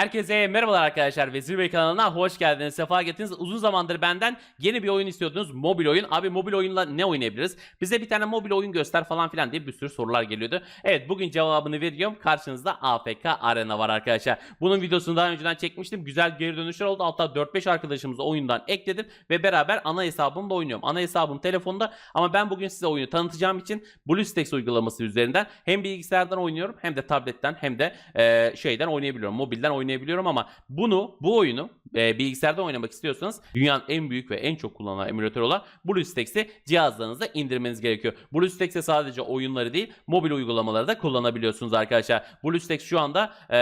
Herkese merhabalar arkadaşlar. Vezir Bey kanalına hoş geldiniz. Sefa getirdiniz. Uzun zamandır benden yeni bir oyun istiyordunuz. Mobil oyun. Abi mobil oyunla ne oynayabiliriz? Bize bir tane mobil oyun göster falan filan diye bir sürü sorular geliyordu. Evet bugün cevabını veriyorum. Karşınızda AFK Arena var arkadaşlar. Bunun videosunu daha önceden çekmiştim. Güzel geri dönüşler oldu. Hatta 4-5 arkadaşımızı oyundan ekledim. Ve beraber ana hesabımda oynuyorum. Ana hesabım telefonda. Ama ben bugün size oyunu tanıtacağım için BlueStacks uygulaması üzerinden hem bilgisayardan oynuyorum hem de tabletten hem de e, şeyden oynayabiliyorum. Mobilden oynayabiliyorum ama bunu bu oyunu e, bilgisayardan oynamak istiyorsanız dünyanın en büyük ve en çok kullanılan emülatörü olan BlueStacks'i cihazlarınızda indirmeniz gerekiyor. BlueStacks'e sadece oyunları değil mobil uygulamaları da kullanabiliyorsunuz arkadaşlar. BlueStacks şu anda e,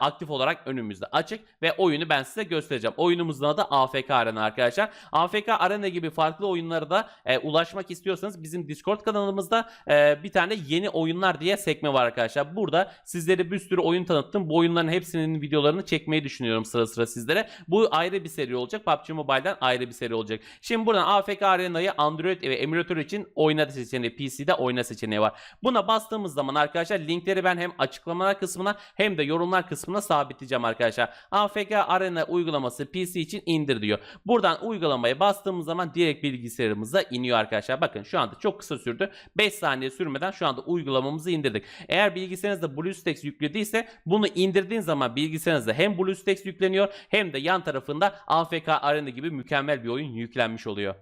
aktif olarak önümüzde açık ve oyunu ben size göstereceğim. Oyunumuzun adı AFK Arena arkadaşlar. AFK Arena gibi farklı oyunlara da e, ulaşmak istiyorsanız bizim Discord kanalımızda e, bir tane yeni oyunlar diye sekme var arkadaşlar. Burada sizlere bir sürü oyun tanıttım. Bu oyunların hepsinin videolarını çekmeyi düşünüyorum sıra sıra sizlere. Bu ayrı bir seri olacak. PUBG Mobile'den ayrı bir seri olacak. Şimdi buradan AFK Arena'yı Android ve emülatör için oyna seçeneği, PC'de oyna seçeneği var. Buna bastığımız zaman arkadaşlar linkleri ben hem açıklamalar kısmına hem de yorumlar kısmına sabitleyeceğim arkadaşlar. AFK Arena uygulaması PC için indir diyor. Buradan uygulamaya bastığımız zaman direkt bilgisayarımıza iniyor arkadaşlar. Bakın şu anda çok kısa sürdü. 5 saniye sürmeden şu anda uygulamamızı indirdik. Eğer bilgisayarınızda BlueStacks yüklediyse bunu indirdiğin zaman bilgisayarınızda hem BlueStacks yükleniyor hem de yan tarafında AFK Arena gibi mükemmel bir oyun yüklenmiş oluyor.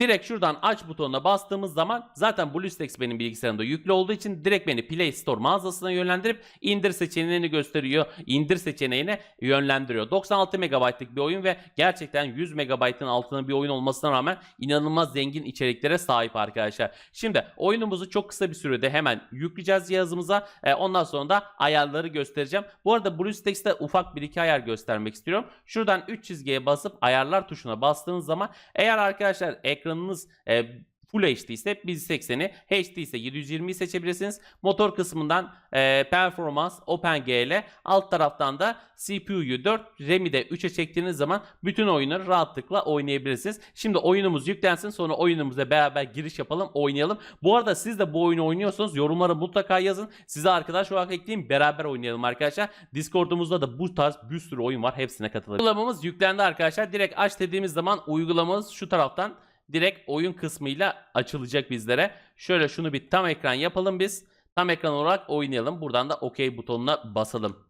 Direkt şuradan aç butonuna bastığımız zaman zaten BlueStacks benim bilgisayarımda yüklü olduğu için direkt beni Play Store mağazasına yönlendirip indir seçeneğini gösteriyor. İndir seçeneğine yönlendiriyor. 96 MB'lık bir oyun ve gerçekten 100 MB'ın altında bir oyun olmasına rağmen inanılmaz zengin içeriklere sahip arkadaşlar. Şimdi oyunumuzu çok kısa bir sürede hemen yükleyeceğiz cihazımıza. E, ondan sonra da ayarları göstereceğim. Bu arada BlueStacks'te ufak bir iki ayar göstermek istiyorum. Şuradan 3 çizgiye basıp ayarlar tuşuna bastığınız zaman eğer arkadaşlar ekranınız e, Full HD ise 1080'i, HD ise 720'yi seçebilirsiniz. Motor kısmından e, Performance, OpenGL, alt taraftan da CPU'yu 4, RAM'i de 3'e çektiğiniz zaman bütün oyunları rahatlıkla oynayabilirsiniz. Şimdi oyunumuz yüklensin sonra oyunumuza beraber giriş yapalım, oynayalım. Bu arada siz de bu oyunu oynuyorsanız yorumlara mutlaka yazın. Size arkadaş olarak ekleyeyim beraber oynayalım arkadaşlar. Discord'umuzda da bu tarz bir sürü oyun var. Hepsine katılabilirsiniz. Uygulamamız yüklendi arkadaşlar. Direkt aç dediğimiz zaman uygulamamız şu taraftan direkt oyun kısmıyla açılacak bizlere. Şöyle şunu bir tam ekran yapalım biz. Tam ekran olarak oynayalım. Buradan da OK butonuna basalım.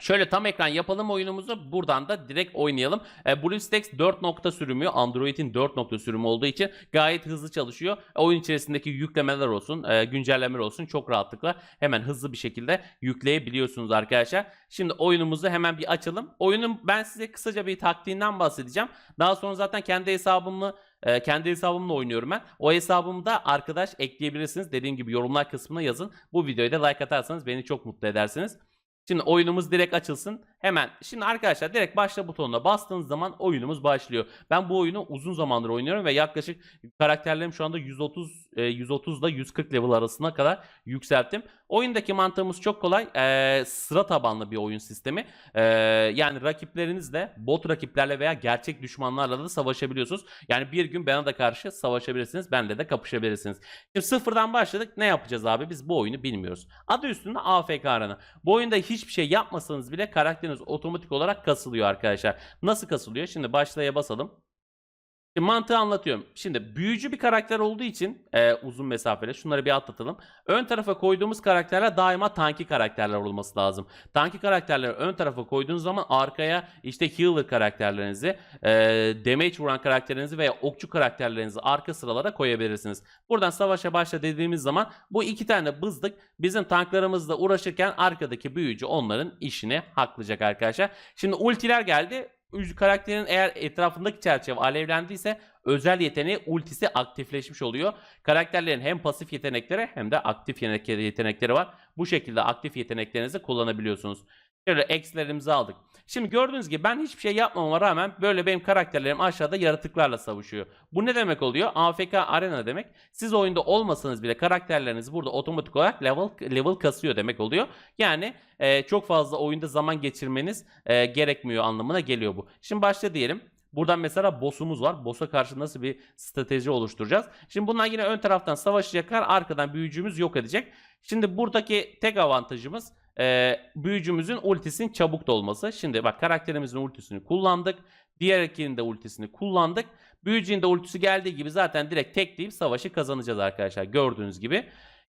Şöyle tam ekran yapalım oyunumuzu. Buradan da direkt oynayalım. E, BlueStacks 4 nokta sürümü. Android'in 4 nokta sürümü olduğu için gayet hızlı çalışıyor. E, oyun içerisindeki yüklemeler olsun, e, güncellemeler olsun çok rahatlıkla hemen hızlı bir şekilde yükleyebiliyorsunuz arkadaşlar. Şimdi oyunumuzu hemen bir açalım. Oyunun ben size kısaca bir taktiğinden bahsedeceğim. Daha sonra zaten kendi hesabımı e, kendi hesabımla oynuyorum ben. O hesabımda arkadaş ekleyebilirsiniz. Dediğim gibi yorumlar kısmına yazın. Bu videoya da like atarsanız beni çok mutlu edersiniz. Şimdi oyunumuz direkt açılsın. Hemen şimdi arkadaşlar direkt başla butonuna bastığınız zaman oyunumuz başlıyor. Ben bu oyunu uzun zamandır oynuyorum ve yaklaşık karakterlerim şu anda 130 e, 130 ile 140 level arasına kadar yükselttim. Oyundaki mantığımız çok kolay. E, sıra tabanlı bir oyun sistemi. E, yani rakiplerinizle, bot rakiplerle veya gerçek düşmanlarla da savaşabiliyorsunuz. Yani bir gün bana da karşı savaşabilirsiniz. Benle de kapışabilirsiniz. Şimdi sıfırdan başladık. Ne yapacağız abi? Biz bu oyunu bilmiyoruz. Adı üstünde AFK Arena. Bu oyunda hiçbir şey yapmasanız bile karakteriniz otomatik olarak kasılıyor arkadaşlar. Nasıl kasılıyor? Şimdi başlaya basalım. Şimdi mantığı anlatıyorum. Şimdi büyücü bir karakter olduğu için e, uzun mesafeli şunları bir atlatalım. Ön tarafa koyduğumuz karakterler daima tanki karakterler olması lazım. Tanki karakterleri ön tarafa koyduğunuz zaman arkaya işte healer karakterlerinizi, e, damage vuran karakterlerinizi veya okçu karakterlerinizi arka sıralara koyabilirsiniz. Buradan savaşa başla dediğimiz zaman bu iki tane bızdık bizim tanklarımızla uğraşırken arkadaki büyücü onların işini haklayacak arkadaşlar. Şimdi ultiler geldi karakterin eğer etrafındaki çerçeve alevlendiyse özel yeteneği ultisi aktifleşmiş oluyor. Karakterlerin hem pasif yetenekleri hem de aktif yetenekleri var. Bu şekilde aktif yeteneklerinizi kullanabiliyorsunuz. Şöyle X'lerimizi aldık. Şimdi gördüğünüz gibi ben hiçbir şey yapmama rağmen böyle benim karakterlerim aşağıda yaratıklarla savaşıyor. Bu ne demek oluyor? AFK Arena demek. Siz oyunda olmasanız bile karakterleriniz burada otomatik olarak level level kasıyor demek oluyor. Yani e, çok fazla oyunda zaman geçirmeniz e, gerekmiyor anlamına geliyor bu. Şimdi başla diyelim. Buradan mesela boss'umuz var. Boss'a karşı nasıl bir strateji oluşturacağız? Şimdi bunlar yine ön taraftan savaşacaklar. Arkadan büyücümüz yok edecek. Şimdi buradaki tek avantajımız e, büyücümüzün ultisinin çabuk dolması. Şimdi bak karakterimizin ultisini kullandık. Diğer ikinin de ultisini kullandık. Büyücünün de ultisi geldiği gibi zaten direkt tekleyip savaşı kazanacağız arkadaşlar. Gördüğünüz gibi.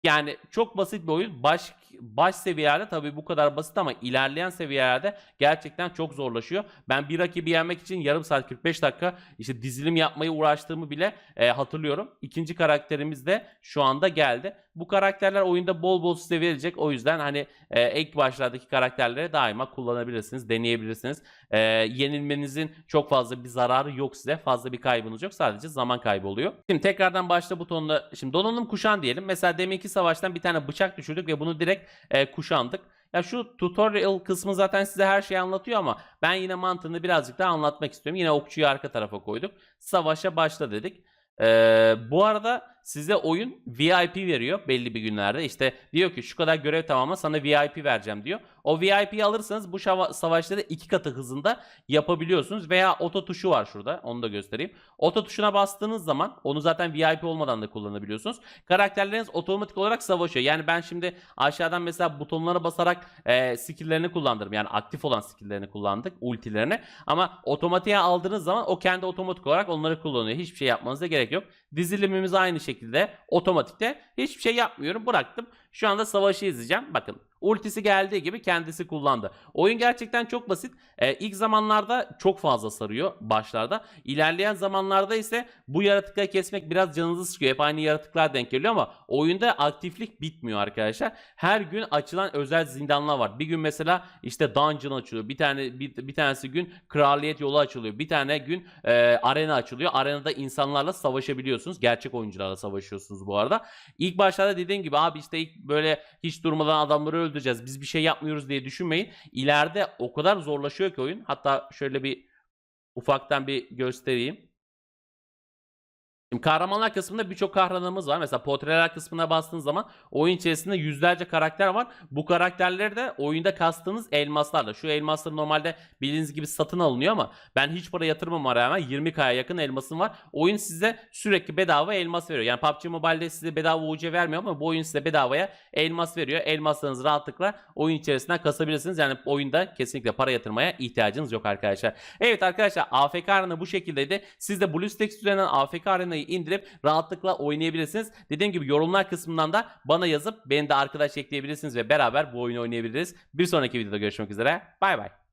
Yani çok basit bir oyun. Baş baş seviyelerde tabii bu kadar basit ama ilerleyen seviyelerde gerçekten çok zorlaşıyor. Ben bir rakibi yenmek için yarım saat 45 dakika işte dizilim yapmayı uğraştığımı bile e, hatırlıyorum. İkinci karakterimiz de şu anda geldi. Bu karakterler oyunda bol bol size verilecek. O yüzden hani e, ilk başlardaki karakterleri daima kullanabilirsiniz, deneyebilirsiniz. E, yenilmenizin çok fazla bir zararı yok size. Fazla bir kaybınız yok. Sadece zaman kaybı oluyor. Şimdi tekrardan başla butonuna şimdi donanım kuşan diyelim. Mesela deminki savaştan bir tane bıçak düşürdük ve bunu direkt e, kuşandık. Ya şu tutorial kısmı zaten size her şeyi anlatıyor ama ben yine mantığını birazcık daha anlatmak istiyorum. Yine okçuyu arka tarafa koyduk. Savaşa başla dedik. Ee, bu arada size oyun VIP veriyor belli bir günlerde. İşte diyor ki şu kadar görev tamamla sana VIP vereceğim diyor. O VIP'yi alırsanız bu şava- savaşları iki katı hızında yapabiliyorsunuz. Veya oto tuşu var şurada onu da göstereyim. Oto tuşuna bastığınız zaman onu zaten VIP olmadan da kullanabiliyorsunuz. Karakterleriniz otomatik olarak savaşıyor. Yani ben şimdi aşağıdan mesela butonlara basarak e, skill'lerini kullandırım. Yani aktif olan skill'lerini kullandık ultilerini. Ama otomatiğe aldığınız zaman o kendi otomatik olarak onları kullanıyor. Hiçbir şey yapmanıza gerek yok. Dizilimimiz aynı şekilde otomatikte. Hiçbir şey yapmıyorum. Bıraktım. Şu anda savaşı izleyeceğim. Bakın ultisi geldiği gibi kendisi kullandı. Oyun gerçekten çok basit. Ee, ilk zamanlarda çok fazla sarıyor başlarda. İlerleyen zamanlarda ise bu yaratıkları kesmek biraz canınızı sıkıyor. Hep aynı yaratıklar denk geliyor ama oyunda aktiflik bitmiyor arkadaşlar. Her gün açılan özel zindanlar var. Bir gün mesela işte dungeon açılıyor. Bir tane bir, bir tanesi gün kraliyet yolu açılıyor. Bir tane gün e, arena açılıyor. Arenada insanlarla savaşabiliyorsunuz. Gerçek oyuncularla savaşıyorsunuz bu arada. İlk başlarda dediğim gibi abi işte ilk böyle hiç durmadan adamları öldüreceğiz. Biz bir şey yapmıyoruz diye düşünmeyin. İleride o kadar zorlaşıyor ki oyun. Hatta şöyle bir ufaktan bir göstereyim. Şimdi kahramanlar kısmında birçok kahramanımız var. Mesela portreler kısmına bastığınız zaman oyun içerisinde yüzlerce karakter var. Bu karakterleri de oyunda kastığınız elmaslarla. Şu elmaslar normalde bildiğiniz gibi satın alınıyor ama ben hiç para yatırmama rağmen 20k'ya yakın elmasım var. Oyun size sürekli bedava elmas veriyor. Yani PUBG Mobile'de size bedava UC vermiyor ama bu oyun size bedavaya elmas veriyor. Elmaslarınızı rahatlıkla oyun içerisinden kasabilirsiniz. Yani oyunda kesinlikle para yatırmaya ihtiyacınız yok arkadaşlar. Evet arkadaşlar AFK Arena bu şekildeydi. Siz de BlueStacks üzerinden AFK Arena'yı indirip rahatlıkla oynayabilirsiniz. Dediğim gibi yorumlar kısmından da bana yazıp beni de arkadaş ekleyebilirsiniz ve beraber bu oyunu oynayabiliriz. Bir sonraki videoda görüşmek üzere. Bay bay.